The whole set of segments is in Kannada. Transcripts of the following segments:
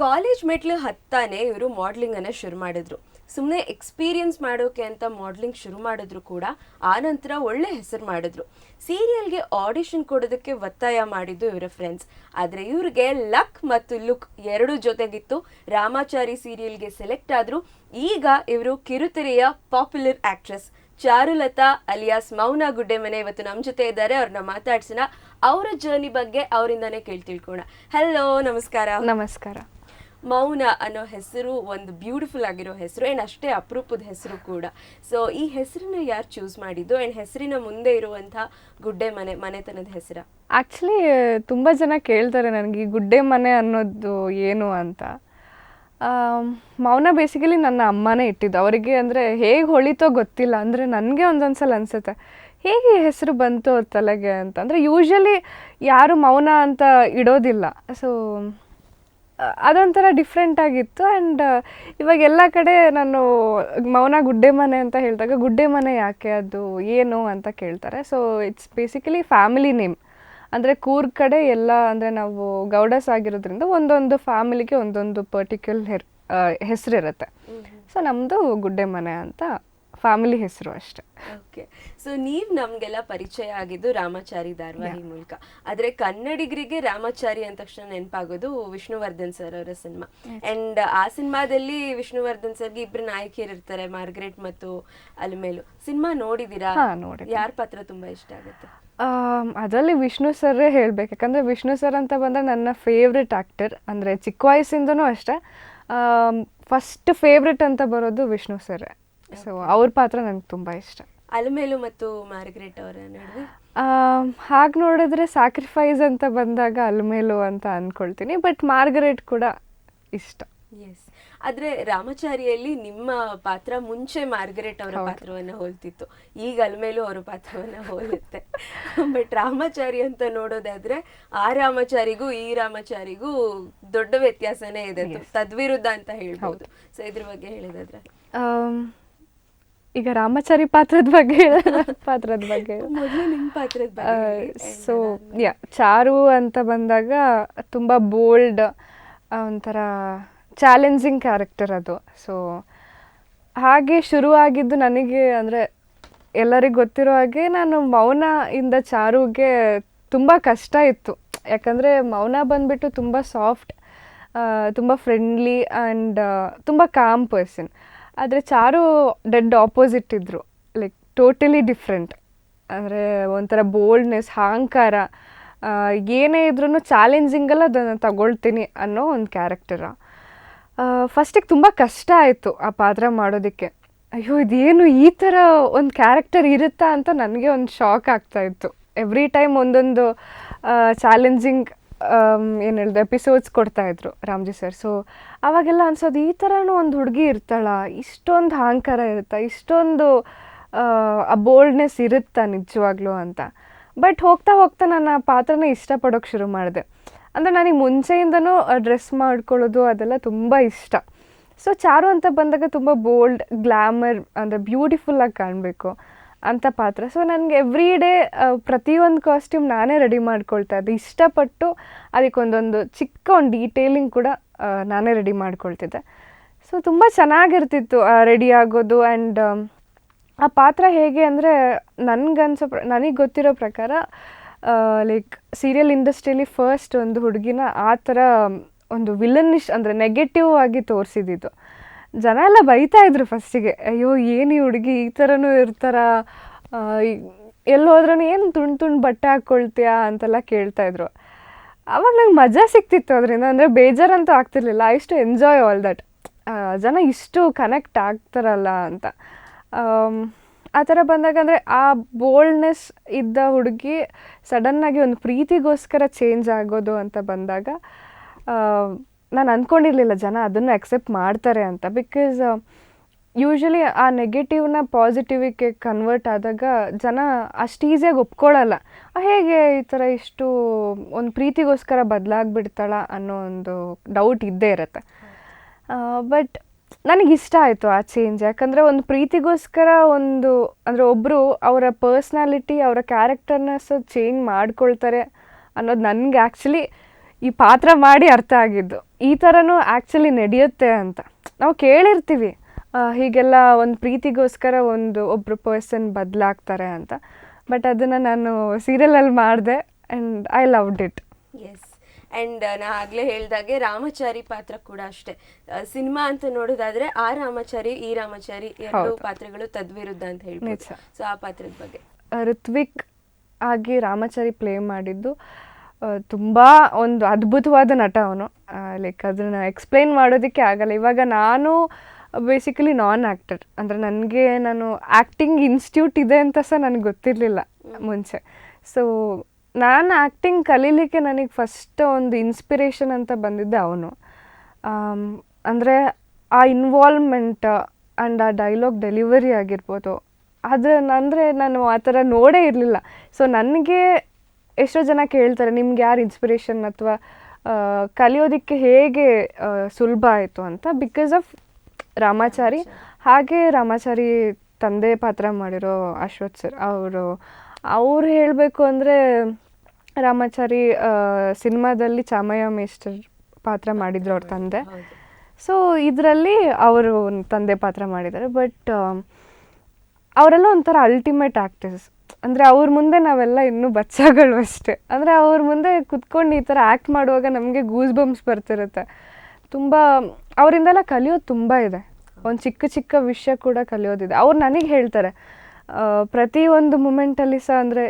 ಕಾಲೇಜ್ ಮೆಟ್ಲು ಹತ್ತಾನೆ ಇವರು ಮಾಡ್ಲಿಂಗ್ ಅನ್ನ ಶುರು ಮಾಡಿದ್ರು. ಸುಮ್ಮನೆ ಎಕ್ಸ್ಪೀರಿಯನ್ಸ್ ಮಾಡೋಕೆ ಅಂತ ಮಾಡ್ಲಿಂಗ್ ಶುರು ಮಾಡಿದ್ರು ಕೂಡ ಆನಂತರ ನಂತರ ಒಳ್ಳೆ ಹೆಸರು ಮಾಡಿದ್ರು. ಸೀರಿಯಲ್ಗೆ ಆಡಿಷನ್ ಕೊಡೋದಕ್ಕೆ ಒತ್ತಾಯ ಮಾಡಿದ್ದು ಇವರ ಫ್ರೆಂಡ್ಸ್ ಆದರೆ ಇವ್ರಿಗೆ ಲಕ್ ಮತ್ತು ಲುಕ್ ಎರಡೂ ಜೊತೆಗಿತ್ತು. ರಾಮಾಚಾರಿ ಸೀರಿಯಲ್ಗೆ ಸೆಲೆಕ್ಟ್ ಆದ್ರು. ಈಗ ಇವರು ಕಿರುತೆರೆಯ popular actress Charulata alias Mouna Guddemane ಇವತ್ತು ನಮ್ಮ ಜೊತೆ ಇದ್ದಾರೆ. ಅವ್ರನ್ನ ಮಾತಾಡ್ಸೋಣ. ಅವರ ಜರ್ನಿ ಬಗ್ಗೆ ಅವರಿಂದಾನೇ ಕೇಳಿ ತಿಳ್ಕೋಣ ಹಲೋ ನಮಸ್ಕಾರ. ನಮಸ್ಕಾರ. ಮೌನ ಅನ್ನೋ ಹೆಸರು, ಒಂದು ಬ್ಯೂಟಿಫುಲ್ ಆಗಿರೋ ಹೆಸರು ಆ್ಯಂಡ್ ಅಷ್ಟೇ ಅಪರೂಪದ ಹೆಸರು ಕೂಡ. ಸೊ ಈ ಹೆಸರನ್ನ ಯಾರು ಚೂಸ್ ಮಾಡಿದ್ದು? ಆ್ಯಂಡ್ ಹೆಸರಿನ ಮುಂದೆ ಇರುವಂಥ ಗುಡ್ಡೆ ಮನೆ, ಮನೆತನದ ಹೆಸರ? ಆ್ಯಕ್ಚುಲಿ ತುಂಬ ಜನ ಕೇಳ್ತಾರೆ ನನಗೆ, ಈ ಗುಡ್ಡೆ ಮನೆ ಅನ್ನೋದು ಏನು ಅಂತ. ಮೌನ ಬೇಸಿಕಲಿ ನನ್ನ ಅಮ್ಮನೇ ಇಟ್ಟಿದ್ದು. ಅವರಿಗೆ ಅಂದರೆ ಹೇಗೆ ಹೊಳಿತೋ ಗೊತ್ತಿಲ್ಲ. ಅಂದರೆ ನನಗೆ ಒಂದೊಂದು ಸಲ ಅನಿಸುತ್ತೆ, ಹೇಗೆ ಹೆಸರು ಬಂತು ಅವ್ರ ತಲೆಗೆ ಅಂತ. ಅಂದರೆ ಯೂಶ್ವಲಿ ಯಾರು ಮೌನ ಅಂತ ಇಡೋದಿಲ್ಲ. ಸೊ ಅದೊಂಥರ ಡಿಫ್ರೆಂಟ್ ಆಗಿತ್ತು. ಆ್ಯಂಡ್ ಇವಾಗ ಎಲ್ಲ ಕಡೆ ನಾನು ಮೌನ ಗುಡ್ಡೆ ಮನೆ ಅಂತ ಹೇಳಿದಾಗ ಗುಡ್ಡೆ ಮನೆ ಯಾಕೆ ಅದು ಏನು ಅಂತ ಕೇಳ್ತಾರೆ. So it's basically family name ಅಂದರೆ ಕೂರ್ ಕಡೆ ಎಲ್ಲ ಅಂದರೆ ನಾವು ಗೌಡಸ್ ಆಗಿರೋದ್ರಿಂದ ಒಂದೊಂದು ಫ್ಯಾಮಿಲಿಗೆ ಒಂದೊಂದು ಪರ್ಟಿಕ್ಯುಲರ್ ಹೆಸರಿರುತ್ತೆ. ಸೊ ನಮ್ಮದು ಗುಡ್ಡೆ ಮನೆ ಅಂತ ಫ್ಯಾಮಿಲಿ ಹೆಸರು ಅಷ್ಟೇ. ಓಕೆ. ಸೊ ನೀವು ನಮಗೆಲ್ಲ ಪರಿಚಯ ಆಗಿದ್ದು ರಾಮಾಚಾರಿ ಧಾರವಾಹಿ ಮೂಲಕ. ಆದರೆ ಕನ್ನಡಿಗರಿಗೆ ರಾಮಾಚಾರಿ ಅಂದ ತಕ್ಷಣ ನೆನಪಾಗೋದು ವಿಷ್ಣುವರ್ಧನ್ ಸರ್ ಅವರ ಸಿನಿಮಾ. ಅಂಡ್ ಆ ಸಿನಿಮಾದಲ್ಲಿ ವಿಷ್ಣುವರ್ಧನ್ ಸರ್ಗೆ ಇಬ್ರು ನಾಯಕಿಯರು ಇರ್ತಾರೆ ಮಾರ್ಗ್ರೆಟ್ ಮತ್ತು ಅಲ್ಮೇಲು. ಸಿನಿಮಾ ನೋಡಿದೀರಾ. ಯಾರ ಪಾತ್ರ ತುಂಬಾ ಇಷ್ಟ ಆಗುತ್ತೆ? ಅದರಲ್ಲಿ ವಿಷ್ಣು ಸರ್ರೇ ಹೇಳಬೇಕು. ಯಾಕಂದರೆ ವಿಷ್ಣು ಸರ್ ಅಂತ ಬಂದರೆ ನನ್ನ ಫೇವ್ರೆಟ್ ಆ್ಯಕ್ಟರ್ ಅಂದರೆ ಚಿಕ್ಕ ವಯಸ್ಸಿಂದನೂ ಅಷ್ಟೇ. ಫಸ್ಟ್ ಫೇವ್ರೆಟ್ ಅಂತ ಬರೋದು ವಿಷ್ಣು ಸರ್ರೇ. ಸೊ ಅವ್ರ ಪಾತ್ರ ನಂಗೆ ತುಂಬ ಇಷ್ಟ. ಅಲ್ಮೇಲು ಮತ್ತು ಮಾರ್ಗರೆಟ್ ಅವರ ನಡುವೆ? ಹಾಗೆ ನೋಡಿದ್ರೆ ಸ್ಯಾಕ್ರಿಫೈಸ್ ಅಂತ ಬಂದಾಗ ಅಲ್ಮೇಲು ಅಂತ ಅಂದ್ಕೊಳ್ತೀನಿ ಬಟ್ ಮಾರ್ಗರೇಟ್ ಕೂಡ ಇಷ್ಟ. ಎಸ್ ಆದ್ರೆ ರಾಮಚಾರಿಯಲ್ಲಿ ನಿಮ್ಮ ಪಾತ್ರ ಮುಂಚೆ ಮಾರ್ಗರೇಟ್ ಅವರ ಪಾತ್ರವನ್ನ ಹೋಲ್ತಿತ್ತು. ಈಗ ಅಲ್ಮೇಲೂ ಅವರ ಪಾತ್ರವನ್ನ ಹೋಲುತ್ತೆ. ಬಟ್ ರಾಮಚಾರಿ ಅಂತ ನೋಡೋದಾದ್ರೆ ಆ ರಾಮಚಾರಿಗೂ ಈ ರಾಮಚಾರಿಗೂ ದೊಡ್ಡ ವ್ಯತ್ಯಾಸನೇ ಇದೆ. ತದ್ವಿರುದ್ಧ ಅಂತ ಹೇಳ್ಬೋದು. ಸೊ ಇದ್ರ ಬಗ್ಗೆ ಹೇಳಿದಾದ್ರೆ? ಈಗ ರಾಮಚಾರಿ ಪಾತ್ರದ ಬಗ್ಗೆ? ಪಾತ್ರದ ಬಗ್ಗೆ. ಸೊ ಯಾ ಚಾರು ಅಂತ ಬಂದಾಗ ತುಂಬ ಬೋಲ್ಡ್ ಒಂಥರ ಚಾಲೆಂಜಿಂಗ್ ಕ್ಯಾರೆಕ್ಟರ್ ಅದು ಸೊ ಹಾಗೆ ಶುರು ಆಗಿದ್ದು ನನಗೆ ಅಂದರೆ ಎಲ್ಲರಿಗೂ ಗೊತ್ತಿರೋ ಹಾಗೆ ನಾನು ಮೌನ ಇಂದ ಚಾರುಗೆ ತುಂಬ ಕಷ್ಟ ಇತ್ತು ಯಾಕಂದರೆ ಮೌನ ಬಂದುಬಿಟ್ಟು ತುಂಬ ಸಾಫ್ಟ್ ತುಂಬ ಫ್ರೆಂಡ್ಲಿ ಆ್ಯಂಡ್ ತುಂಬ ಕಾಮ್ ಪರ್ಸನ್ ಆದರೆ ಚಾರು ಡೆಡ್ ಆಪೋಸಿಟ್ ಇದ್ದರು ಲೈಕ್ ಟೋಟಲಿ ಡಿಫ್ರೆಂಟ್ ಅಂದರೆ ಒಂಥರ ಬೋಲ್ಡ್ನೆಸ್ ಅಹಂಕಾರ ಏನೇ ಇದ್ರೂ ಚಾಲೆಂಜಿಂಗಲ್ಲ ಅದನ್ನು ತಗೊಳ್ತೀನಿ ಅನ್ನೋ ಒಂದು ಕ್ಯಾರೆಕ್ಟರ ಫಸ್ಟಿಗೆ ತುಂಬ ಕಷ್ಟ ಆಯಿತು ಆ ಪಾತ್ರ ಮಾಡೋದಕ್ಕೆ. ಅಯ್ಯೋ, ಇದೇನು ಈ ಥರ ಒಂದು ಕ್ಯಾರೆಕ್ಟರ್ ಇರುತ್ತಾ ಅಂತ ನನಗೆ ಒಂದು ಶಾಕ್ ಆಗ್ತಾಯಿತ್ತು ಎವ್ರಿ ಟೈಮ್ ಒಂದೊಂದು ಚಾಲೆಂಜಿಂಗ್ ಏನು ಹೇಳಿದೆ ಎಪಿಸೋಡ್ಸ್ ಕೊಡ್ತಾಯಿದ್ರು ರಾಮ್ಜಿ ಸರ್ ಸೊ ಅವಾಗೆಲ್ಲ ಅನ್ಸೋದು, ಈ ಥರನೂ ಒಂದು ಹುಡುಗಿ ಇರ್ತಾಳ? ಇಷ್ಟೊಂದು ಅಹಂಕಾರ ಇರುತ್ತಾ? ಇಷ್ಟೊಂದು, ಆ ಬೋಲ್ಡ್ನೆಸ್ ಇರುತ್ತಾ ನಿಜವಾಗ್ಲೂ ಅಂತ? ಬಟ್ ಹೋಗ್ತಾ ಹೋಗ್ತಾ ನಾನು ಆ ಪಾತ್ರನ ಇಷ್ಟಪಡೋಕೆ ಶುರು ಮಾಡಿದೆ. ಅಂದರೆ ನನಗೆ ಮುಂಚೆಯಿಂದನೂ ಡ್ರೆಸ್ ಮಾಡ್ಕೊಳ್ಳೋದು ಅದೆಲ್ಲ ತುಂಬ ಇಷ್ಟ. ಸೊ ಚಾರು ಅಂತ ಬಂದಾಗ ತುಂಬ ಬೋಲ್ಡ್ ಗ್ಲ್ಯಾಮರ್ ಅಂದರೆ ಬ್ಯೂಟಿಫುಲ್ಲಾಗಿ ಕಾಣಬೇಕು. ಅಂತ ಪಾತ್ರ. ಸೊ ನನಗೆ ಎವ್ರಿ ಡೇ ಪ್ರತಿಯೊಂದು ಕಾಸ್ಟ್ಯೂಮ್ ನಾನೇ ರೆಡಿ ಮಾಡ್ಕೊಳ್ತಾ ಇದ್ದೆ. ಇಷ್ಟಪಟ್ಟು ಅದಕ್ಕೊಂದೊಂದು ಚಿಕ್ಕ ಒಂದು ಡೀಟೇಲಿಂಗ್ ಕೂಡ ನಾನೇ ರೆಡಿ ಮಾಡ್ಕೊಳ್ತಿದ್ದೆ. ಸೊ ತುಂಬ ಚೆನ್ನಾಗಿರ್ತಿತ್ತು ರೆಡಿ ಆಗೋದು ಆ್ಯಂಡ್ ಆ ಪಾತ್ರ ಹೇಗೆ ಅಂದರೆ ನನಗನ್ಸೋ ಪ್ರ, ನನಗೆ ಗೊತ್ತಿರೋ ಪ್ರಕಾರ ಲೈಕ್ ಸೀರಿಯಲ್ ಇಂಡಸ್ಟ್ರಿಯಲ್ಲಿ ಫಸ್ಟ್ ಒಂದು ಹುಡುಗಿನ ಆ ಥರ ಒಂದು ವಿಲನ್ನಿಶ್ ಅಂದರೆ ನೆಗೆಟಿವ್ ಆಗಿ ತೋರಿಸಿದ್ದು ಜನ ಎಲ್ಲ ಬೈತಾ ಇದ್ರು ಫಸ್ಟಿಗೆ ಅಯ್ಯೋ, ಏನು ಈ ಹುಡುಗಿ ಈ ಥರನೂ ಇರ್ತಾರ? ಎಲ್ಲಿ ಹೋದ್ರೂ ಏನು ತುಂಡು ತುಂಡು ಬಟ್ಟೆ ಹಾಕ್ಕೊಳ್ತೀಯಾ ಅಂತೆಲ್ಲ ಕೇಳ್ತಾ ಇದ್ರು. ಅವಾಗ ನಂಗೆ ಮಜಾ ಸಿಕ್ತಿತ್ತು ಅದರಿಂದ. ಅಂದರೆ ಬೇಜಾರಂತೂ ಆಗ್ತಿರ್ಲಿಲ್ಲ. ಐ ಇಷ್ಟು ಎಂಜಾಯ್ ಆಲ್ ದಟ್ ಜನ ಇಷ್ಟು ಕನೆಕ್ಟ್ ಆಗ್ತಾರಲ್ಲ ಅಂತ. ಆ ಥರ ಬಂದಾಗ ಅಂದರೆ ಆ ಬೋಲ್ಡ್ನೆಸ್ ಇದ್ದ ಹುಡುಗಿ ಸಡನ್ನಾಗಿ ಒಂದು ಪ್ರೀತಿಗೋಸ್ಕರ ಚೇಂಜ್ ಆಗೋದು ಅಂತ ಬಂದಾಗ ನಾನು ಅಂದ್ಕೊಂಡಿರಲಿಲ್ಲ ಜನ ಅದನ್ನು ಅಕ್ಸೆಪ್ಟ್ ಮಾಡ್ತಾರೆ ಅಂತ. ಬಿಕಾಸ್ ಯೂಶ್ವಲಿ ಆ ನೆಗೆಟಿವ್ನ ಪಾಸಿಟಿವಿಗೆ ಕನ್ವರ್ಟ್ ಆದಾಗ ಜನ ಅಷ್ಟು ಈಸಿಯಾಗಿ ಒಪ್ಕೊಳ್ಳಲ್ಲ ಹೇಗೆ ಈ ಥರ ಇಷ್ಟು ಒಂದು ಪ್ರೀತಿಗೋಸ್ಕರ ಬದಲಾಗ್ಬಿಡ್ತಾಳ? ಅನ್ನೋ ಒಂದು ಡೌಟ್ ಇದ್ದೇ ಇರುತ್ತೆ. ಬಟ್ ನನಗೆ ಇಷ್ಟ ಆಯಿತು ಆ ಚೇಂಜ್ ಯಾಕಂದರೆ ಒಂದು ಪ್ರೀತಿಗೋಸ್ಕರ ಒಂದು, ಅಂದರೆ ಒಬ್ಬರು ಅವರ ಪರ್ಸ್ನಾಲಿಟಿ ಅವರ ಕ್ಯಾರೆಕ್ಟರ್ನ ಸಹ ಚೇಂಜ್ ಮಾಡ್ಕೊಳ್ತಾರೆ ಅನ್ನೋದು ನನಗೆ ಆ್ಯಕ್ಚುಲಿ ಈ ಪಾತ್ರ ಮಾಡಿ ಅರ್ಥ ಆಗಿದ್ದು. ಈ ಥರನೂ ಆ್ಯಕ್ಚುಲಿ ನಡೆಯುತ್ತೆ ಅಂತ. ನಾವು ಕೇಳಿರ್ತೀವಿ ಹೀಗೆಲ್ಲ ಒಂದು ಪ್ರೀತಿಗೋಸ್ಕರ ಒಂದು ಒಬ್ಬರು ಪರ್ಸನ್ ಬದಲಾಗ್ತಾರೆ ಅಂತ. ಬಟ್ ಅದನ್ನು ನಾನು ಸೀರಿಯಲಲ್ಲಿ ಮಾಡಿದೆ and I loved it yes and ನಾ ಆಗ್ಲೇ ಹೇಳ್ದಾಗೆ ರಾಮಚಾರಿ ಪಾತ್ರ ಕೂಡ ಅಷ್ಟೇ. ಸಿನಿಮಾ ಅಂತ ನೋಡೋದಾದ್ರೆ ಆ ರಾಮಚಾರಿ ಈ ರಾಮಚಾರಿ ಎರಡು ಪಾತ್ರಗಳು ತದ್ವಿರುದ್ಧ ಅಂತ ಹೇಳ್ಬೋದು. ಸೊ ಆ ಪಾತ್ರದ ಬಗ್ಗೆ. ಋತ್ವಿಕ್ ಆಗಿ ರಾಮಚಾರಿ ಪ್ಲೇ ಮಾಡಿದ್ದು. ತುಂಬ ಒಂದು ಅದ್ಭುತವಾದ ನಟ ಅವನು. ಲೈಕ್ ಅದನ್ನು ಎಕ್ಸ್ಪ್ಲೈನ್ ಮಾಡೋದಕ್ಕೆ ಆಗಲ್ಲ. ಇವಾಗ ನಾನು ಬೇಸಿಕಲಿ ನಾನ್ ಆ್ಯಕ್ಟರ್ ಅಂದರೆ ನನಗೆ ನಾನು ಆ್ಯಕ್ಟಿಂಗ್ ಇನ್ಸ್ಟಿಟ್ಯೂಟ್ ಇದೆ ಅಂತ ಸಹ ನನಗೆ ಗೊತ್ತಿರಲಿಲ್ಲ ಮುಂಚೆ. ಸೊ ನಾನು ಆ್ಯಕ್ಟಿಂಗ್ ಕಲೀಲಿಕ್ಕೆ ನನಗೆ ಫಸ್ಟ್ ಒಂದು ಇನ್ಸ್ಪಿರೇಷನ್ ಅಂತ ಬಂದಿದ್ದೆ ಅವನು. ಅಂದರೆ ಆ ಇನ್ವಾಲ್ವ್ಮೆಂಟ್ ಆ್ಯಂಡ್ ಆ ಡೈಲಾಗ್ ಡೆಲಿವರಿ ಆಗಿರ್ಬೋದು. ಅದನ್ನು ಅಂದರೆ ನಾನು ಆ ಥರ ನೋಡೇ ಇರಲಿಲ್ಲ. ಸೊ ನನಗೆ ಎಷ್ಟೋ ಜನ ಕೇಳ್ತಾರೆ ನಿಮ್ಗೆ ಯಾರು ಇನ್ಸ್ಪಿರೇಷನ್ ಅಥವಾ ಕಲಿಯೋದಕ್ಕೆ ಹೇಗೆ ಸುಲಭ ಆಯಿತು ಅಂತ ಬಿಕಾಸ್ ಆಫ್ ರಾಮಾಚಾರಿ. ಹಾಗೆ ರಾಮಾಚಾರಿ ತಂದೆ ಪಾತ್ರ ಮಾಡಿರೋ ಅಶ್ವಥ್ ಸರ್ ಅವರು. ಅವ್ರು ಹೇಳಬೇಕು ಅಂದರೆ ರಾಮಾಚಾರಿ ಸಿನಿಮಾದಲ್ಲಿ ಚಾಮಯ್ಯ ಮೇಸ್ಟರ್ ಪಾತ್ರ ಮಾಡಿದ್ರು ಅವ್ರ ತಂದೆ. ಸೊ ಇದರಲ್ಲಿ ಅವರು ತಂದೆ ಪಾತ್ರ ಮಾಡಿದ್ದಾರೆ. ಬಟ್ ಅವರೆಲ್ಲ ಒಂಥರ ಅಲ್ಟಿಮೇಟ್ ಆ್ಯಕ್ಟರ್ಸ್ ಅಂದರೆ ಅವ್ರ ಮುಂದೆ ನಾವೆಲ್ಲ ಇನ್ನೂ ಬಚ್ಚಗಳು ಅಷ್ಟೇ. ಅಂದರೆ ಅವ್ರ ಮುಂದೆ ಕುತ್ಕೊಂಡು ಈ ಥರ ಆ್ಯಕ್ಟ್ ಮಾಡುವಾಗ ನಮಗೆ ಗೂಸ್ ಬಂಪ್ಸ್ ಬರ್ತಿರುತ್ತೆ. ತುಂಬ, ಅವರಿಂದೆಲ್ಲ ಕಲಿಯೋದು ತುಂಬ ಇದೆ. ಒಂದು ಚಿಕ್ಕ ಚಿಕ್ಕ ವಿಷಯ ಕೂಡ ಕಲಿಯೋದಿದೆ. ಅವ್ರು ನನಗೆ ಹೇಳ್ತಾರೆ ಪ್ರತಿ ಒಂದು ಮೂಮೆಂಟಲ್ಲಿ ಸಹ ಅಂದರೆ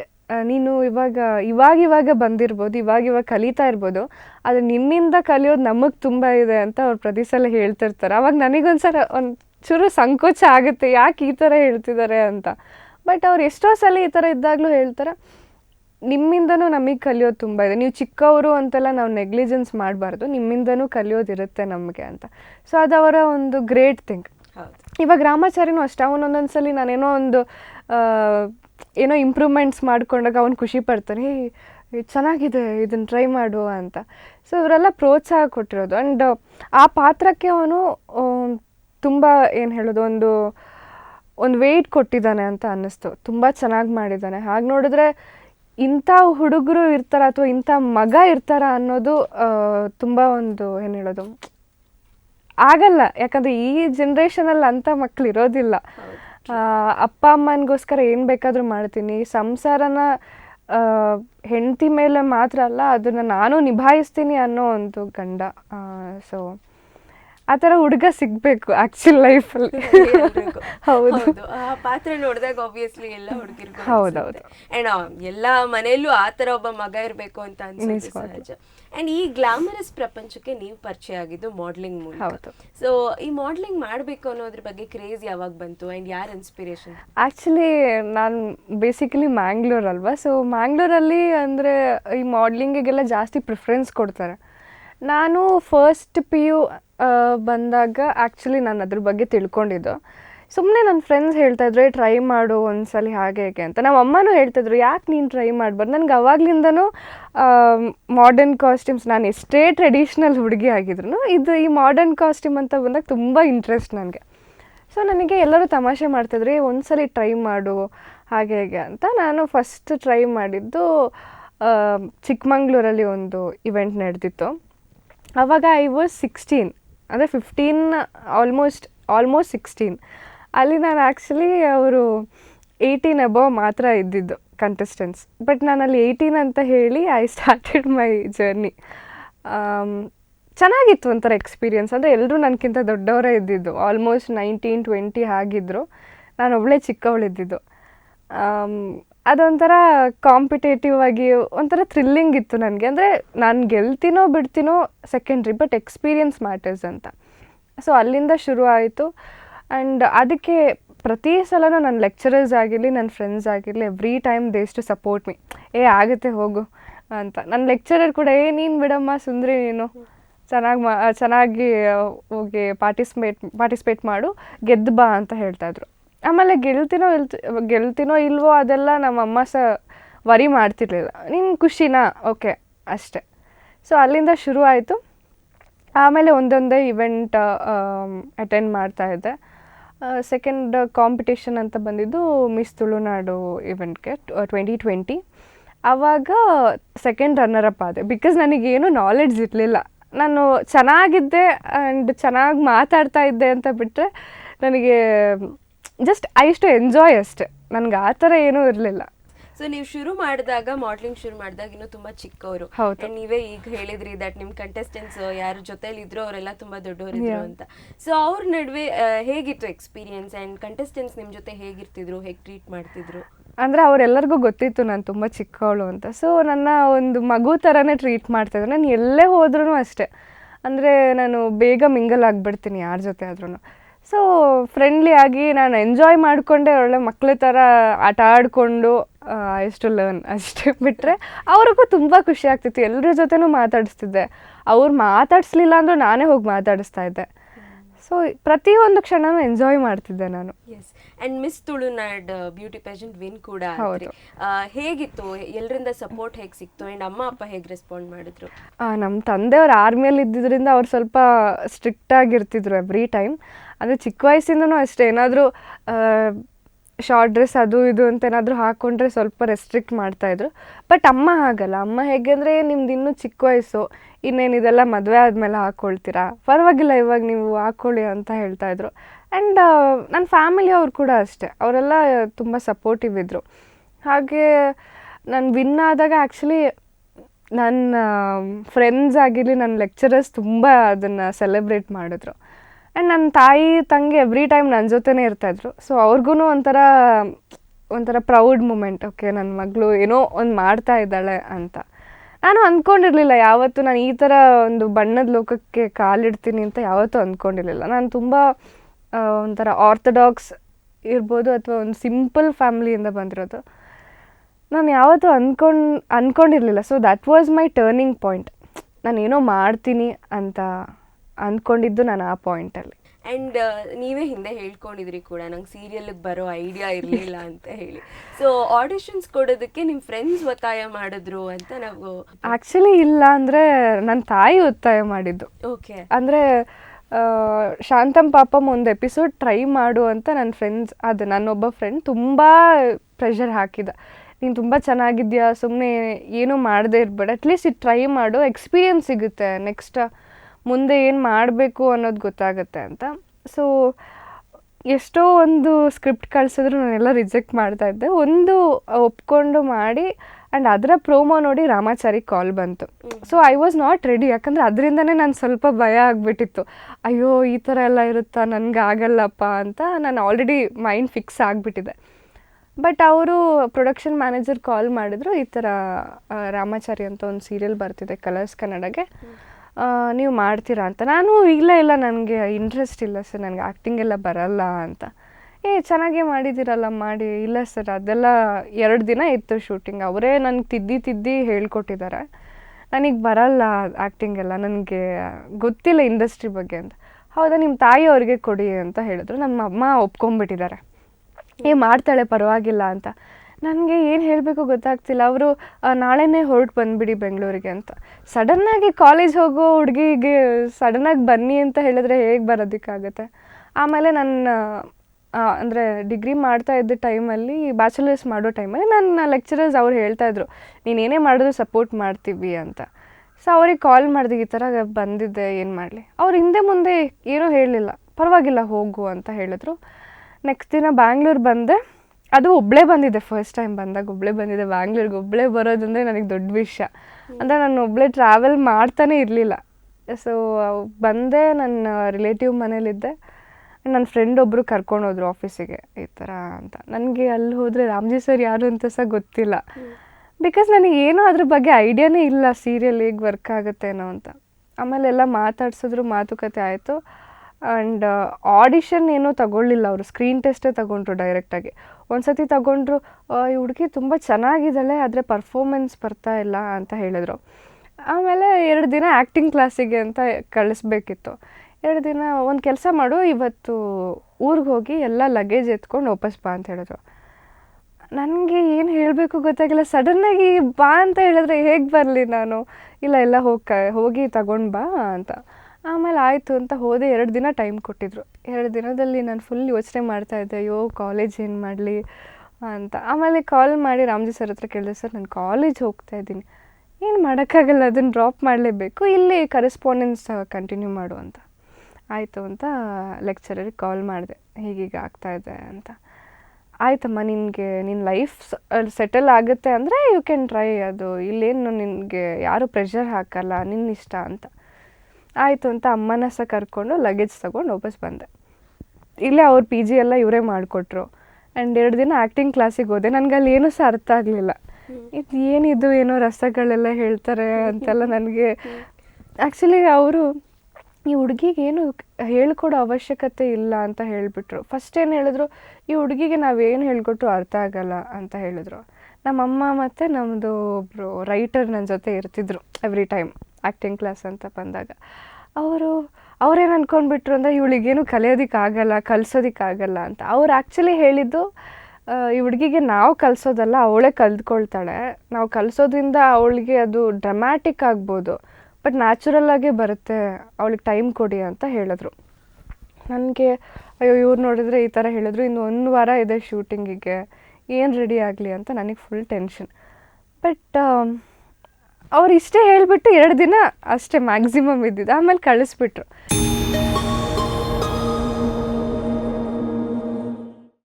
ನೀನು ಇವಾಗ ಇವಾಗ ಇವಾಗ ಬಂದಿರ್ಬೋದು, ಇವಾಗ ಇವಾಗ ಕಲಿತಾ ಇರ್ಬೋದು, ಆದರೆ ನಿನ್ನಿಂದ ಕಲಿಯೋದು ನಮಗೆ ತುಂಬ ಇದೆ ಅಂತ ಅವ್ರು ಪ್ರತಿ ಸಲ ಹೇಳ್ತಿರ್ತಾರೆ. ಅವಾಗ ನನಗೊಂದ್ಸಲ ಒಂದು ಚೂರು ಸಂಕೋಚ ಆಗುತ್ತೆ, ಯಾಕೆ ಈ ಥರ ಹೇಳ್ತಿದ್ದಾರೆ ಅಂತ. ಬಟ್ ಅವ್ರು ಎಷ್ಟೋ ಸಲ ಈ ಥರ ಇದ್ದಾಗಲೂ ಹೇಳ್ತಾರೆ ನಿಮ್ಮಿಂದನೂ ನಮಗೆ ಕಲಿಯೋದು ತುಂಬ ಇದೆ. ನೀವು ಚಿಕ್ಕವರು ಅಂತೆಲ್ಲ ನಾವು ನೆಗ್ಲಿಜೆನ್ಸ್ ಮಾಡಬಾರ್ದು. ನಿಮ್ಮಿಂದನೂ ಕಲಿಯೋದಿರುತ್ತೆ ನಮಗೆ ಅಂತ. ಸೊ ಅದು ಅವರ ಒಂದು ಗ್ರೇಟ್ ಥಿಂಗ್ ಇವಾಗ ರಾಮಾಚಾರ್ಯನೂ ಅಷ್ಟೇ. ಅವನು ಸಲ ನಾನೇನೋ ಒಂದು ಏನೋ ಇಂಪ್ರೂವ್ಮೆಂಟ್ಸ್ ಮಾಡ್ಕೊಂಡಾಗ ಅವ್ನು ಖುಷಿ ಪಡ್ತಾನೆ ಹೇ ಚೆನ್ನಾಗಿದೆ ಇದನ್ನು ಟ್ರೈ ಮಾಡುವ ಅಂತ. ಸೊ ಇವರೆಲ್ಲ ಪ್ರೋತ್ಸಾಹ ಕೊಟ್ಟಿರೋದು. ಆ್ಯಂಡ್ ಆ ಪಾತ್ರಕ್ಕೆ ಅವನು ತುಂಬ ಏನು ಹೇಳೋದು ಒಂದು ಒಂದು ವೆಯ್ಟ್ ಕೊಟ್ಟಿದ್ದಾನೆ ಅಂತ ಅನ್ನಿಸ್ತು. ತುಂಬ ಚೆನ್ನಾಗಿ ಮಾಡಿದ್ದಾನೆ. ಹಾಗೆ ನೋಡಿದ್ರೆ ಇಂಥ ಹುಡುಗರು ಇರ್ತಾರ ಅಥವಾ ಇಂಥ ಮಗ ಇರ್ತಾರ ಅನ್ನೋದು ತುಂಬ ಒಂದು ಏನು ಹೇಳೋದು ಆಗಲ್ಲ. ಯಾಕಂದ್ರೆ ಈ ಜನ್ರೇಷನಲ್ಲಿ ಅಂಥ ಮಕ್ಳು ಇರೋದಿಲ್ಲ. ಅಪ್ಪ ಅಮ್ಮನಿಗೋಸ್ಕರ ಏನು ಬೇಕಾದರೂ ಮಾಡ್ತೀನಿ. ಸಂಸಾರನ ಹೆಂಡತಿ ಮೇಲೆ ಮಾತ್ರ ಅಲ್ಲ ಅದನ್ನು ನಾನು ನಿಭಾಯಿಸ್ತೀನಿ ಅನ್ನೋ ಒಂದು ಗಂಡ. ಸೊ ಆ ಥರ ಹುಡುಗ ಸಿಗಬೇಕು ಆ್ಯಕ್ಚುಲ್ ಲೈಫಲ್ಲಿ ಅಲ್ಲಿ. ಹೌದು. ಹೌದು. ಆ ಪಾತ್ರ ನೋಡಿದಾಗ ಆಬ್ವಿಯಸ್ಲಿ ಎಲ್ಲ ಹುಡುಗಿರ್ಗೂ ಹೌದೌದು. ಅಂಡ್ ಎಲ್ಲ ಮನೆಯಲ್ಲೂ ಆ ತರ ಒಬ್ಬ ಮಗ ಇರಬೇಕು ಅಂತ ಅನ್ಸುತ್ತೆ. ಸಹಜ. ಅಂಡ್ ಈ ಗ್ಲಾಮರಸ್ ಪ್ರಪಂಚಕ್ಕೆ ನೀವು ಪರಿಚಯ ಆಗಿದ್ದು ಮಾಡ್ಲಿಂಗ್ ಮೂಲಕ. ಹೌದು. ಸೊ ಈ ಮಾಡ್ಲಿಂಗ್ ಮಾಡಬೇಕು ಅನ್ನೋದ್ರ ಬಗ್ಗೆ ಕ್ರೇಜ್ ಯಾವಾಗ ಬಂತು? ಅಂಡ್ ಯಾರ ಇನ್ಸ್ಪಿರೇಷನ್ ಆ್ಯಕ್ಚುಲಿ ನಾನು ಬೇಸಿಕಲಿ ಮ್ಯಾಂಗ್ಳೂರ್ ಅಲ್ವಾ? ಸೊ ಮ್ಯಾಂಗ್ಳೂರಲ್ಲಿ ಅಂದರೆ ಈ ಮಾಡ್ಲಿಂಗಿಗೆಲ್ಲ ಜಾಸ್ತಿ ಪ್ರಿಫರೆನ್ಸ್ ಕೊಡ್ತಾರೆ. ನಾನು ಫಸ್ಟ್ ಪಿ ಯು ಬಂದಾಗ ಆ್ಯಕ್ಚುಲಿ ನಾನು ಅದ್ರ ಬಗ್ಗೆ ತಿಳ್ಕೊಂಡಿದ್ದು. ಸುಮ್ಮನೆ ನನ್ನ ಫ್ರೆಂಡ್ಸ್ ಹೇಳ್ತಾಯಿದ್ರು ಟ್ರೈ ಮಾಡು ಒಂದ್ಸಲಿ ಹಾಗೆ ಹೇಗೆ ಅಂತ. ನಮ್ಮ ಅಮ್ಮನೂ ಹೇಳ್ತಿದ್ರು ಯಾಕೆ ನೀನು ಟ್ರೈ ಮಾಡ್ಬಾರ್ದು? ನನಗೆ ಅವಾಗ್ಲಿಂದನೂ ಮಾಡರ್ನ್ ಕಾಸ್ಟ್ಯೂಮ್ಸ್ ನಾನು ಎಷ್ಟೇ ಟ್ರೆಡಿಷ್ನಲ್ ಹುಡುಗಿ ಆಗಿದ್ರು ಇದು ಈ ಮಾಡರ್ನ್ ಕಾಸ್ಟ್ಯೂಮ್ ಅಂತ ಬಂದಾಗ ತುಂಬ ಇಂಟ್ರೆಸ್ಟ್ ನನಗೆ. ಸೊ ನನಗೆ ಎಲ್ಲರೂ ತಮಾಷೆ ಮಾಡ್ತಿದ್ರು "ಏ, ಒಂದ್ಸಲಿ ಟ್ರೈ ಮಾಡು ಹಾಗೆ ಹೇಗೆ ಅಂತ. ನಾನು ಫಸ್ಟ್ ಟ್ರೈ ಮಾಡಿದ್ದು ಚಿಕ್ಕಮಂಗ್ಳೂರಲ್ಲಿ ಒಂದು ಇವೆಂಟ್ ನಡೆದಿತ್ತು. ಆವಾಗ ಐ ವಾಸ್ ಸಿಕ್ಸ್ಟೀನ್ ಅಂದರೆ ಫಿಫ್ಟೀನ್ ಆಲ್ಮೋಸ್ಟ್ ಆಲ್ಮೋಸ್ಟ್ ಸಿಕ್ಸ್ಟೀನ್ ಅಲ್ಲಿ ನಾನು ಆ್ಯಕ್ಚುಲಿ ಅವರು ಏಯ್ಟೀನ್ ಅಬವ್ ಮಾತ್ರ ಇದ್ದಿದ್ದು ಕಂಟೆಸ್ಟೆಂಟ್ಸ್ ಬಟ್ ನಾನು ಅಲ್ಲಿ ಏಯ್ಟೀನ್ ಅಂತ ಹೇಳಿ ಐ ಸ್ಟಾರ್ಟೆಡ್ ಮೈ ಜರ್ನಿ ಚೆನ್ನಾಗಿತ್ತು ಒಂಥರ ಎಕ್ಸ್ಪೀರಿಯನ್ಸ್ ಅಂದರೆ ಎಲ್ಲರೂ ನನಗಿಂತ ದೊಡ್ಡವರೇ ಇದ್ದಿದ್ದು. ಆಲ್ಮೋಸ್ಟ್ ನೈನ್ಟೀನ್ ಟ್ವೆಂಟಿ ಆಗಿದ್ದರು ನಾನು ಒಬ್ಬಳೇ ಚಿಕ್ಕವಳಿದ್ದಿದ್ದು ಅದೊಂಥರ ಕಾಂಪಿಟೇಟಿವ್ ಆಗಿ ಒಂಥರ ಥ್ರಿಲ್ಲಿಂಗ್ ಇತ್ತು ನನಗೆ. ಅಂದರೆ ನಾನು ಗೆಲ್ತೀನೋ ಬಿಡ್ತೀನೋ ಸೆಕೆಂಡ್ರಿ ಬಟ್ ಎಕ್ಸ್ಪೀರಿಯನ್ಸ್ ಮ್ಯಾಟರ್ಸ್ ಅಂತ. ಸೊ ಅಲ್ಲಿಂದ ಶುರು ಆಯಿತು. ಆ್ಯಂಡ್ ಅದಕ್ಕೆ ಪ್ರತಿ ಸಲನೂ ನನ್ನ ಲೆಕ್ಚರರ್ಸ್ ಆಗಿರಲಿ ನನ್ನ ಫ್ರೆಂಡ್ಸ್ ಆಗಿರಲಿ every time does to support me ಏ, ಆಗುತ್ತೆ, ಹೋಗು, ಅಂತ. ನನ್ನ ಲೆಕ್ಚರರ್ ಕೂಡ, ಏ, ನೀನು ಬಿಡಮ್ಮ, ಸುಂದ್ರಿ ನೀನು. ಚೆನ್ನಾಗಿ ಮಾ, ಚೆನ್ನಾಗಿ ಹೋಗಿ ಪಾರ್ಟಿಸಿಪೇಟ್ ಪಾರ್ಟಿಸಿಪೇಟ್ ಮಾಡು, ಗೆದ್ದು ಬಾ, ಅಂತ ಹೇಳ್ತಾಯಿದ್ರು ಆಮೇಲೆ ಗೆಲ್ತೀನೋ ಇಲ್ತಿ, ಗೆಲ್ತೀನೋ ಇಲ್ವೋ ಅದೆಲ್ಲ ನಮ್ಮ ಅಮ್ಮ ಸಹ ವರಿ ಮಾಡ್ತಿರ್ಲಿಲ್ಲ. ನಿನ್ನ ಖುಷಿನಾ? ಓಕೆ, ಅಷ್ಟೆ. ಸೊ, ಅಲ್ಲಿಂದ ಶುರು ಆಯಿತು. ಆಮೇಲೆ ಒಂದೊಂದೇ ಇವೆಂಟ್ ಅಟೆಂಡ್ ಮಾಡ್ತಾ ಇದ್ದೆ. ಸೆಕೆಂಡ್ ಕಾಂಪಿಟೇಷನ್ ಅಂತ ಬಂದಿದ್ದು ಮಿಸ್ ತುಳುನಾಡು ಇವೆಂಟ್ಗೆ ಟ್ವೆಂಟಿ ಟ್ವೆಂಟಿ ಆವಾಗ ಸೆಕೆಂಡ್ ರನ್ನರ್ ಅಪ್ ಆದೆ. ಬಿಕಾಸ್ ನನಗೇನು ನಾಲೆಡ್ಜ್ ಇರಲಿಲ್ಲ. ನಾನು ಚೆನ್ನಾಗಿದ್ದೆ ಆ್ಯಂಡ್ ಚೆನ್ನಾಗಿ ಮಾತಾಡ್ತಾ ಇದ್ದೆ ಅಂತ ಬಿಟ್ಟರೆ ನನಗೆ ಜಸ್ಟ್ ಐ ಇಷ್ಟು ಎಂಜಾಯ್ ಅಷ್ಟೆ. ನನಗೆ ಆ ಥರ ಏನೂ ಇರಲಿಲ್ಲ. ಸೊ ನೀವು ಶುರು ಮಾಡಿದಾಗ ಮಾಡ್ಲಿಂಗ್ ಶುರು ಮಾಡಿದಾಗ ಇನ್ನೂ ತುಂಬಾ ಚಿಕ್ಕವರು. ಹೌದು. ನೀವೇ ಈಗ ಹೇಳಿದ್ರಿ ದಟ್ ನಿಮ್ ಕಂಟೆಸ್ಟೆಂಟ್ಸ್ ಯಾರ ಜೊತೆಲಿ ಇದ್ರು ಅವರೆಲ್ಲ ತುಂಬಾ ದೊಡ್ಡವರಿದ್ರು ಇದ್ರು ಅಂತ. ಸೊ ಅವ್ರ ನಡುವೆ ಹೇಗಿತ್ತು ಎಕ್ಸ್ಪೀರಿಯನ್ಸ್ ಅಂಡ್ ಕಂಟೆಸ್ಟೆಂಟ್ಸ್ ನಿಮ್ ಜೊತೆ ಹೇಗಿರ್ತಿದ್ರು ಹೇಗೆ ಟ್ರೀಟ್ ಮಾಡ್ತಿದ್ರು? ಅಂದ್ರೆ ಅವರೆಲ್ಲರಿಗೂ ಗೊತ್ತಿತ್ತು ನಾನು ತುಂಬ ಚಿಕ್ಕವಳು ಅಂತ. ಸೊ ನನ್ನ ಒಂದು ಮಗು ಥರನೇ ಟ್ರೀಟ್ ಮಾಡ್ತಾಯಿದ್ರು ನಾನು ಎಲ್ಲೇ ಹೋದ್ರೂ ಅಷ್ಟೇ. ಅಂದ್ರೆ ನಾನು ಬೇಗ ಮಿಂಗಲ್ ಆಗಿಬಿಡ್ತೀನಿ ಯಾರ ಜೊತೆ ಆದ್ರೂ ಸೊ ಫ್ರೆಂಡ್ಲಿ ಆಗಿ ನಾನು ಎಂಜಾಯ್ ಮಾಡಿಕೊಂಡೆ ಒಳ್ಳೆ ಮಕ್ಳ ಥರ ಆಟ ಆಡಿಕೊಂಡು ಎಷ್ಟು ಲರ್ನ್ ಅಷ್ಟೇ ಬಿಟ್ಟರೆ ಅವ್ರಿಗೂ ತುಂಬ ಖುಷಿ ಆಗ್ತಿತ್ತು. ಎಲ್ಲರ ಜೊತೆನೂ ಮಾತಾಡಿಸ್ತಿದ್ದೆ. ಅವ್ರು ಮಾತಾಡಿಸ್ಲಿಲ್ಲ ಅಂದರೂ ನಾನೇ ಹೋಗಿ ಮಾತಾಡಿಸ್ತಾ ಇದ್ದೆ. ಸೊ ಪ್ರತಿಯೊಂದು ಕ್ಷಣನೂ ಎಂಜಾಯ್ ಮಾಡ್ತಿದ್ದೆ ನಾನು. Yes and miss Tulunad beauty pageant win ಕೂಡ. ಹೌದು. ಹೇಗಿತ್ತು? ಎಲ್ಲರಿಂದ ಸಪೋರ್ಟ್ ಹೇಗೆ ಸಿಕ್ತು? ಅಂಡ್ ಅಮ್ಮ ಅಪ್ಪ ಹೇಗೆ ರೆಸ್ಪಾಂಡ್ ಮಾಡಿದ್ರು? ನಮ್ಮ ತಂದೆಯವ್ರು ಆರ್ಮಿಯಲ್ಲಿ ಇದ್ದಿದ್ದರಿಂದ ಅವ್ರು ಸ್ವಲ್ಪ ಸ್ಟ್ರಿಕ್ಟ್ ಆಗಿರ್ತಿದ್ರು ಎವ್ರಿ ಟೈಮ್ ಅಂದರೆ ಚಿಕ್ಕ ವಯಸ್ಸಿಂದನೂ ಅಷ್ಟೇ, ಏನಾದರೂ ಶಾರ್ಟ್ ಡ್ರೆಸ್ ಅದು ಇದು ಅಂತ ಏನಾದರೂ ಹಾಕ್ಕೊಂಡ್ರೆ ಸ್ವಲ್ಪ ರೆಸ್ಟ್ರಿಕ್ಟ್ ಮಾಡ್ತಾಯಿದ್ರು ಬಟ್ ಅಮ್ಮ ಹಾಗಲ್ಲ. ಅಮ್ಮ ಹೇಗೆ ಅಂದರೆ ನಿಮ್ದು ಇನ್ನೂ ಚಿಕ್ಕ ವಯಸ್ಸು, ಇನ್ನೇನು ಇದೆಲ್ಲ ಮದುವೆ ಆದಮೇಲೆ ಹಾಕ್ಕೊಳ್ತೀರಾ ಪರವಾಗಿಲ್ಲ, ಇವಾಗ ನೀವು ಹಾಕ್ಕೊಳ್ಳಿ ಅಂತ ಹೇಳ್ತಾಯಿದ್ರು ಆ್ಯಂಡ್ ನನ್ನ ಫ್ಯಾಮಿಲಿ ಅವ್ರು ಕೂಡ ಅಷ್ಟೇ. ಅವರೆಲ್ಲ ತುಂಬ ಸಪೋರ್ಟಿವ್ ಇದ್ದರು ಹಾಗೆ ನಾನು ವಿನ್ ಆದಾಗ ಆ್ಯಕ್ಚುಲಿ ನನ್ನ ಫ್ರೆಂಡ್ಸ್ ಆಗಿರಲಿ ನನ್ನ ಲೆಕ್ಚರರ್ಸ್ ತುಂಬ ಅದನ್ನು ಸೆಲೆಬ್ರೇಟ್ ಮಾಡಿದ್ರು. ಆ್ಯಂಡ್ ನನ್ನ ತಾಯಿ, ತಂಗಿ ಎವ್ರಿ ಟೈಮ್ ನನ್ನ ಜೊತೆನೇ ಇರ್ತಾಯಿದ್ರು ಸೊ ಅವ್ರಿಗೂ ಒಂಥರ ಒಂಥರ ಪ್ರೌಡ್ ಮೂಮೆಂಟ್ ಓಕೆ ನನ್ನ ಮಗಳು ಏನೋ ಒಂದು ಮಾಡ್ತಾ ಇದ್ದಾಳೆ ಅಂತ. ನಾನು ಅಂದ್ಕೊಂಡಿರಲಿಲ್ಲ ಯಾವತ್ತೂ ನಾನು ಈ ಥರ ಒಂದು ಬಣ್ಣದ ಲೋಕಕ್ಕೆ ಕಾಲಿಡ್ತೀನಿ ಅಂತ ಯಾವತ್ತೂ ಅಂದ್ಕೊಂಡಿರಲಿಲ್ಲ ನಾನು ತುಂಬ ಒಂಥರ ಆರ್ಥಡಾಕ್ಸ್ ಇರ್ಬೋದು ಅಥವಾ ಒಂದು ಸಿಂಪಲ್ ಫ್ಯಾಮಿಲಿಯಿಂದ ಬಂದಿರೋದು. ನಾನು ಯಾವತ್ತೂ ಅಂದ್ಕೊಂಡು ಅಂದ್ಕೊಂಡಿರಲಿಲ್ಲ so that was my turning point ನಾನು ಏನೋ ಮಾಡ್ತೀನಿ ಅಂತ ಅಂದ್ಕೊಂಡಿದ್ದು ನಾನು ಆ ಪಾಯಿಂಟಲ್ಲಿ ಅಂಡ್ ನೀವೇ ಹಿಂದೆ ಹೇಳ್ಕೊಂಡಿದ್ರಿ ಕೂಡ ನಂಗೆ ಸೀರಿಯಲ್ಗೆ ಬರೋ ಐಡಿಯಾ ಇರಲಿಲ್ಲ ಅಂತ ಹೇಳಿ. ಸೊ ಆಡಿಷನ್ಸ್ ಕೊಡೋದಕ್ಕೆ ನಿಮ್ಮ ಫ್ರೆಂಡ್ಸ್ ಒತ್ತಾಯ ಮಾಡಿದ್ರು ಅಂತ ನಾವು ಆ್ಯಕ್ಚುಲಿ ಇಲ್ಲ ಅಂದರೆ ನನ್ನ ತಾಯಿ ಒತ್ತಾಯ ಮಾಡಿದ್ದು. ಓಕೆ ಅಂದರೆ ಶಾಂತಮ್ ಪಾಪಮ್ ಒಂದು ಎಪಿಸೋಡ್ ಟ್ರೈ ಮಾಡು ಅಂತ ನನ್ನ ಫ್ರೆಂಡ್ಸ್ ಅದು ನನ್ನೊಬ್ಬ ಫ್ರೆಂಡ್ ತುಂಬ ಪ್ರೆಷರ್ ಹಾಕಿದ. ನೀನು ತುಂಬ ಚೆನ್ನಾಗಿದ್ಯಾ? ಸುಮ್ಮನೆ ಏನೂ ಮಾಡದೇ ಇರ್ಬೇಡ. ಅಟ್ಲೀಸ್ಟ್ ಇದು ಟ್ರೈ ಮಾಡು. ಎಕ್ಸ್ಪೀರಿಯನ್ಸ್ ಸಿಗುತ್ತೆ ನೆಕ್ಸ್ಟ್ ಮುಂದೆ ಏನು ಮಾಡಬೇಕು ಅನ್ನೋದು ಗೊತ್ತಾಗುತ್ತೆ ಅಂತ. ಸೊ ಎಷ್ಟೋ ಒಂದು ಸ್ಕ್ರಿಪ್ಟ್ ಕಳಿಸಿದ್ರು ನಾನೆಲ್ಲ ರಿಜೆಕ್ಟ್ ಮಾಡ್ತಾ ಇದ್ದೆ. ಒಂದು ಒಪ್ಕೊಂಡು ಮಾಡಿ ಆ್ಯಂಡ್ ಅದರ ಪ್ರೋಮೋ ನೋಡಿ ರಾಮಾಚಾರಿ ಕಾಲ್ ಬಂತು. So I was not ready ಯಾಕಂದರೆ ಅದರಿಂದನೇ ನಾನು ಸ್ವಲ್ಪ ಭಯ ಆಗಿಬಿಟ್ಟಿತ್ತು. ಅಯ್ಯೋ ಈ ಥರ ಎಲ್ಲ ಇರುತ್ತಾ? ನನಗೆ ಆಗಲ್ಲಪ್ಪ ಅಂತ ನಾನು ಆಲ್ರೆಡಿ ಮೈಂಡ್ ಫಿಕ್ಸ್ ಆಗಿಬಿಟ್ಟಿದೆ. ಬಟ್ ಅವರು ಪ್ರೊಡಕ್ಷನ್ ಮ್ಯಾನೇಜರ್ ಕಾಲ್ ಮಾಡಿದ್ರು ಈ ಥರ ರಾಮಾಚಾರಿ ಅಂತ ಒಂದು ಸೀರಿಯಲ್ ಬರ್ತಿದೆ ಕಲರ್ಸ್ ಕನ್ನಡಗೆ. ನೀವು ಮಾಡ್ತೀರಾ ಅಂತ. ನಾನು ಇಲ್ಲ ಇಲ್ಲ, ನನಗೆ ಇಂಟ್ರೆಸ್ಟ್ ಇಲ್ಲ ಸರ್ ನನಗೆ ಆ್ಯಕ್ಟಿಂಗ್ ಎಲ್ಲ ಬರಲ್ಲ ಅಂತ. ಏ, ಚೆನ್ನಾಗೇ ಮಾಡಿದ್ದೀರಲ್ಲ ಮಾಡಿ. ಇಲ್ಲ ಸರ್ ಅದೆಲ್ಲ ಎರಡು ದಿನ ಇತ್ತು ಶೂಟಿಂಗ್ ಅವರೇ ನನಗೆ ತಿದ್ದಿ ತಿದ್ದಿ ಹೇಳ್ಕೊಟ್ಟಿದ್ದಾರೆ. ನನಗೆ ಬರಲ್ಲ ಆ್ಯಕ್ಟಿಂಗ್ ಎಲ್ಲ, ನನಗೆ ಗೊತ್ತಿಲ್ಲ ಇಂಡಸ್ಟ್ರಿ ಬಗ್ಗೆ ಅಂತ. ಹೌದಾ ನಿಮ್ಮ ತಾಯಿ ಅವ್ರಿಗೆ ಕೊಡಿ ಅಂತ ಹೇಳಿದ್ರು. ನಮ್ಮ ಅಮ್ಮ ಒಪ್ಕೊಂಡ್ಬಿಟ್ಟಿದ್ದಾರೆ. ಏ, ಮಾಡ್ತಾಳೆ, ಪರವಾಗಿಲ್ಲ ಅಂತ. ನನಗೆ ಏನು ಹೇಳಬೇಕು ಗೊತ್ತಾಗ್ತಿಲ್ಲ. ಅವರು ನಾಳೆನೇ ಹೊರಟು ಬಂದುಬಿಡಿ ಬೆಂಗಳೂರಿಗೆ ಅಂತ. ಸಡನ್ನಾಗಿ ಕಾಲೇಜ್ ಹೋಗೋ ಹುಡುಗಿಗೆ ಸಡನ್ನಾಗಿ ಬನ್ನಿ ಅಂತ ಹೇಳಿದ್ರೆ ಹೇಗೆ ಬರೋದಕ್ಕಾಗತ್ತೆ? ಆಮೇಲೆ ನನ್ನ ಅಂದರೆ ಡಿಗ್ರಿ ಮಾಡ್ತಾ ಇದ್ದ ಟೈಮಲ್ಲಿ, ಬ್ಯಾಚುಲರ್ಸ್ ಮಾಡೋ ಟೈಮಲ್ಲಿ ನನ್ನ ಲೆಕ್ಚರರ್ಸ್ ಅವ್ರು ಹೇಳ್ತಾಯಿದ್ರು ನೀನೇನೇ ಮಾಡಿದ್ರು ಸಪೋರ್ಟ್ ಮಾಡ್ತೀವಿ ಅಂತ. ಸೊ, ಅವ್ರಿಗೆ ಕಾಲ್ ಮಾಡಿದೆ, ಈ ಥರ ಬಂದಿದ್ದೆ, ಏನು ಮಾಡಲಿ? ಅವ್ರು ಹಿಂದೆ ಮುಂದೆ ಏನೂ ಹೇಳಲಿಲ್ಲ. ಪರವಾಗಿಲ್ಲ, ಹೋಗು ಅಂತ ಹೇಳಿದ್ರು. ನೆಕ್ಸ್ಟ್ ದಿನ ಬ್ಯಾಂಗ್ಳೂರು ಬಂದೆ. ಅದು ಒಬ್ಬಳೇ ಬಂದಿದೆ ಫಸ್ಟ್ ಟೈಮ್ ಬಂದಾಗ ಒಬ್ಬಳೇ ಬಂದಿದೆ ಬ್ಯಾಂಗ್ಳೂರ್ಗೆ ಒಬ್ಬಳೇ ಬರೋದಂದರೆ ನನಗೆ ದೊಡ್ಡ ವಿಷಯ ಅಂದರೆ ನಾನು ಒಬ್ಬಳೇ ಟ್ರಾವೆಲ್ ಮಾಡ್ತಾನೆ ಇರಲಿಲ್ಲ. ಸೊ ಬಂದೆ ನನ್ನ ರಿಲೇಟಿವ್ ಮನೇಲಿದ್ದೆ. ನನ್ನ ಫ್ರೆಂಡ್ ಒಬ್ಬರು ಕರ್ಕೊಂಡು ಹೋದ್ರು ಆಫೀಸಿಗೆ ಈ ಥರ ಅಂತ. ನನಗೆ ಅಲ್ಲಿ ಹೋದರೆ ರಾಮ್ಜಿ ಸರ್ ಯಾರು ಅಂತ ಸಹ ಗೊತ್ತಿಲ್ಲ. ಬಿಕಾಸ್ ನನಗೆ ಏನೋ ಅದ್ರ ಬಗ್ಗೆ ಐಡಿಯಾನೇ ಇಲ್ಲ ಸೀರಿಯಲ್ ಹೇಗೆ ವರ್ಕ್ ಆಗುತ್ತೇನೋ ಅಂತ. ಆಮೇಲೆ ಎಲ್ಲ ಮಾತಾಡ್ಸಿದ್ರು ಮಾತುಕತೆ ಆಯಿತು. ಆ್ಯಂಡ್ ಆಡಿಷನ್ ಏನೂ ತಗೊಳ್ಳಿಲ್ಲ ಅವರು. ಸ್ಕ್ರೀನ್ ಟೆಸ್ಟೇ ತಗೊಂಡ್ರು ಡೈರೆಕ್ಟಾಗಿ ಒಂದು ಸತಿ ತಗೊಂಡ್ರು ಈ ಹುಡುಗಿ ತುಂಬ ಚೆನ್ನಾಗಿದ್ದಾಳೆ, ಆದರೆ ಪರ್ಫಾಮೆನ್ಸ್ ಬರ್ತಾ ಇಲ್ಲ ಅಂತ ಹೇಳಿದರು. ಆಮೇಲೆ ಎರಡು ದಿನ ಆ್ಯಕ್ಟಿಂಗ್ ಕ್ಲಾಸಿಗೆ ಅಂತ ಕಳಿಸ್ಬೇಕಿತ್ತು. ಎರಡು ದಿನ ಒಂದು ಕೆಲಸ ಮಾಡು, ಇವತ್ತು ಊರಿಗೆ ಹೋಗಿ ಎಲ್ಲ ಲಗೇಜ್ ಎತ್ಕೊಂಡು ವಾಪಸ್ ಬಾ ಅಂತ ಹೇಳಿದ್ರು. ನನಗೆ ಏನು ಹೇಳಬೇಕು ಗೊತ್ತಾಗಿಲ್ಲ. ಸಡನ್ನಾಗಿ ಬಾ ಅಂತ ಹೇಳಿದ್ರೆ ಹೇಗೆ ಬರಲಿ ನಾನು? ಇಲ್ಲ, ಎಲ್ಲ ಹೋಗಿ ಹೋಗಿ ತಗೊಂಡು ಬಾ ಅಂತ. ಆಮೇಲೆ ಆಯಿತು ಅಂತ ಹೋದೆ, ಎರಡು ದಿನ ಟೈಮ್ ಕೊಟ್ಟಿದ್ರು. ಎರಡು ದಿನದಲ್ಲಿ ನಾನು ಫುಲ್ ಯೋಚನೆ ಮಾಡ್ತಾ ಇದ್ದೆ, ಅಯ್ಯೋ ಕಾಲೇಜ್ ಏನು ಮಾಡಲಿ ಅಂತ. ಆಮೇಲೆ ಕಾಲ್ ಮಾಡಿ ರಾಮ್ಜಿ ಸರ್ ಹತ್ರ ಕೇಳಿದೆ ಸರ್ ನಾನು ಕಾಲೇಜ್ ಹೋಗ್ತಾ ಇದ್ದೀನಿ. ಏನು ಮಾಡೋಕ್ಕಾಗಲ್ಲ ಅದನ್ನು ಡ್ರಾಪ್ ಮಾಡಲೇಬೇಕು. ಇಲ್ಲಿ ಕರೆಸ್ಪಾಂಡೆನ್ಸ್ ಕಂಟಿನ್ಯೂ ಮಾಡು ಅಂತ. ಆಯಿತು ಅಂತ ಲೆಕ್ಚರರಿಗೆ ಕಾಲ್ ಮಾಡಿದೆ. ಹೀಗೀಗ ಇದೆ ಅಂತ. ಆಯಿತಮ್ಮ, ನಿನಗೆ ನಿನ್ನ ಲೈಫ್ ಸೆಟಲ್ ಆಗುತ್ತೆ ಅಂದರೆ ಯು ಕ್ಯಾನ್ ಟ್ರೈ ಅದು ಇಲ್ಲೇನು ನಿನಗೆ ಯಾರು ಪ್ರೆಷರ್ ಹಾಕಲ್ಲ ನಿನ್ನ ಇಷ್ಟ ಅಂತ. ಆಯಿತು ಅಂತ ಅಮ್ಮನ ಸಹ ಕರ್ಕೊಂಡು ಲಗೇಜ್ ತಗೊಂಡು ವಾಪಸ್ ಬಂದೆ. ಇಲ್ಲೇ ಅವ್ರ ಪಿ ಜಿ ಎಲ್ಲ ಇವರೇ ಮಾಡಿಕೊಟ್ರು. ಆ್ಯಂಡ್ ಎರಡು ದಿನ ಆ್ಯಕ್ಟಿಂಗ್ ಕ್ಲಾಸಿಗೆ ಹೋದೆ. ನನಗೆ ಅಲ್ಲಿ ಏನೂ ಸಹ ಅರ್ಥ ಆಗಲಿಲ್ಲ. ಇದು ಏನಿದು ಏನೋ ರಸಗಳೆಲ್ಲ ಹೇಳ್ತಾರೆ ಅಂತೆಲ್ಲ ನನಗೆ. ಆ್ಯಕ್ಚುಲಿ ಅವರು ಈ ಹುಡುಗಿಗೆ ಏನು ಹೇಳ್ಕೊಡೋ ಅವಶ್ಯಕತೆ ಇಲ್ಲ ಅಂತ ಹೇಳಿಬಿಟ್ರು. ಫಸ್ಟ್ ಏನು ಹೇಳಿದ್ರು ಈ ಹುಡುಗಿಗೆ ನಾವೇನು ಹೇಳ್ಕೊಟ್ರು ಅರ್ಥ ಆಗಲ್ಲ ಅಂತ ಹೇಳಿದ್ರು. ನಮ್ಮಮ್ಮ ಮತ್ತು ನಮ್ಮದು ಒಬ್ಬರು ರೈಟರ್ ನನ್ನ ಜೊತೆ ಇರ್ತಿದ್ರು ಎವ್ರಿ ಟೈಮ್ ಆ್ಯಕ್ಟಿಂಗ್ ಕ್ಲಾಸ್ ಅಂತ ಬಂದಾಗ. ಅವರು, ಅವ್ರೇನು ಅಂದ್ಕೊಂಡ್ಬಿಟ್ರು ಅಂದರೆ ಇವಳಿಗೇನು ಕಲಿಯೋದಕ್ಕಾಗಲ್ಲ, ಕಲಿಸೋದಕ್ಕಾಗಲ್ಲ ಅಂತ. ಅವ್ರು ಆ್ಯಕ್ಚುಲಿ ಹೇಳಿದ್ದು ಈ ಹುಡುಗಿಗೆ ನಾವು ಕಲಿಸೋದಲ್ಲ, ಅವಳೇ ಕಲ್ತ್ಕೊಳ್ತಾಳೆ. ನಾವು ಕಲಿಸೋದ್ರಿಂದ ಅವಳಿಗೆ ಅದು ಡ್ರಮ್ಯಾಟಿಕ್ ಆಗ್ಬೋದು ಬಟ್ ನ್ಯಾಚುರಲ್ಲಾಗೇ ಬರುತ್ತೆ, ಅವಳಿಗೆ ಟೈಮ್ ಕೊಡಿ ಅಂತ ಹೇಳಿದ್ರು. ನನಗೆ, ಅಯ್ಯೋ, ಇವ್ರು ನೋಡಿದ್ರೆ ಈ ಥರ ಹೇಳಿದ್ರು, ಇನ್ನು ಒಂದು ವಾರ ಇದೆ ಶೂಟಿಂಗಿಗೆ ಏನು ರೆಡಿ ಆಗಲಿ ಅಂತ ನನಗೆ ಫುಲ್ ಟೆನ್ಷನ್ ಬಟ್ ಅವ್ರು ಇಷ್ಟೇ ಹೇಳಿಬಿಟ್ಟು ಎರಡು ದಿನ ಅಷ್ಟೇ ಮ್ಯಾಕ್ಸಿಮಮ್ ಇದ್ದಿದ್ದು. ಆಮೇಲೆ ಕಳಿಸ್ಬಿಟ್ರು.